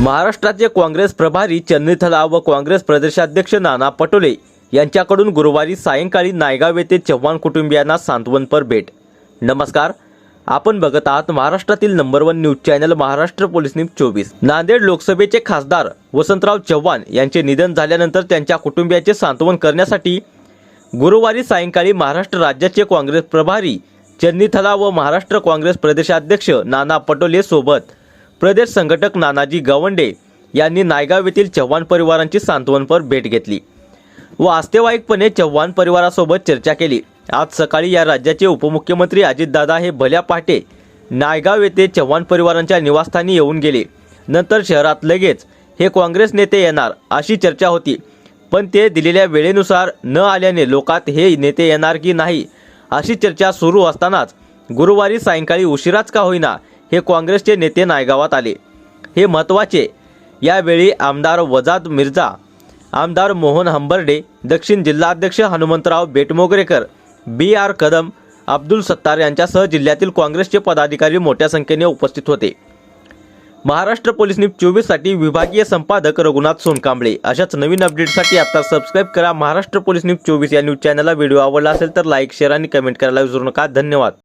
महाराष्ट्राचे काँग्रेस प्रभारी चन्नीथला व काँग्रेस प्रदेशाध्यक्ष नाना पटोले यांच्याकडून गुरुवारी सायंकाळी नायगाव येथे चव्हाण कुटुंबियांना सांत्वनपर भेट. नमस्कार. आपण बघत आहात महाराष्ट्रातील number one news channel Maharashtra police news चोवीस. नांदेड लोकसभेचे खासदार वसंतराव चव्हाण यांचे निधन झाल्यानंतर त्यांच्या कुटुंबियाचे सांत्वन करण्यासाठी गुरुवारी सायंकाळी महाराष्ट्र राज्याचे काँग्रेस प्रभारी चन्नीथला व महाराष्ट्र काँग्रेस प्रदेशाध्यक्ष नाना पटोले सोबत प्रदेश संघटक नानाजी गवंडे यांनी नायगाव येथील चव्हाण परिवारांची सांत्वनपर भेट घेतली व आस्तेवाईकपणे चव्हाण परिवारासोबत चर्चा केली. आज सकाळी या राज्याचे उपमुख्यमंत्री अजितदादा हे भल्या पहाटे नायगाव येथे चव्हाण परिवारांच्या निवासस्थानी येऊन गेले. नंतर शहरात लगेच हे काँग्रेस नेते येणार अशी चर्चा होती. पण ते दिलेल्या वेळेनुसार न आल्याने लोकात हे नेते येणार की नाही अशी चर्चा सुरू असतानाच गुरुवारी सायंकाळी उशिराच का होईना हे काँग्रेसचे नेते नायगावात आले. हे महत्त्वाचे. यावेळी आमदार वजाद मिर्झा आमदार मोहन हंबर्डे दक्षिण जिल्हाध्यक्ष हनुमंतराव बेटमोगरेकर बी आर कदम अब्दुल सत्तार यांच्यासह जिल्ह्यातील काँग्रेसचे पदाधिकारी मोठ्या संख्येने उपस्थित होते. महाराष्ट्र पोलीस न्यूज चोवीससाठी विभागीय संपादक रघुनाथ सोनकांबळे. अशाच नवीन अपडेटसाठी आता सबस्क्राईब करा महाराष्ट्र पोलीस न्यूज चोवीस या न्यूज चॅनलला. व्हिडिओ आवडला असेल तर लाईक शेअर आणि कमेंट करायला विसरू नका. धन्यवाद.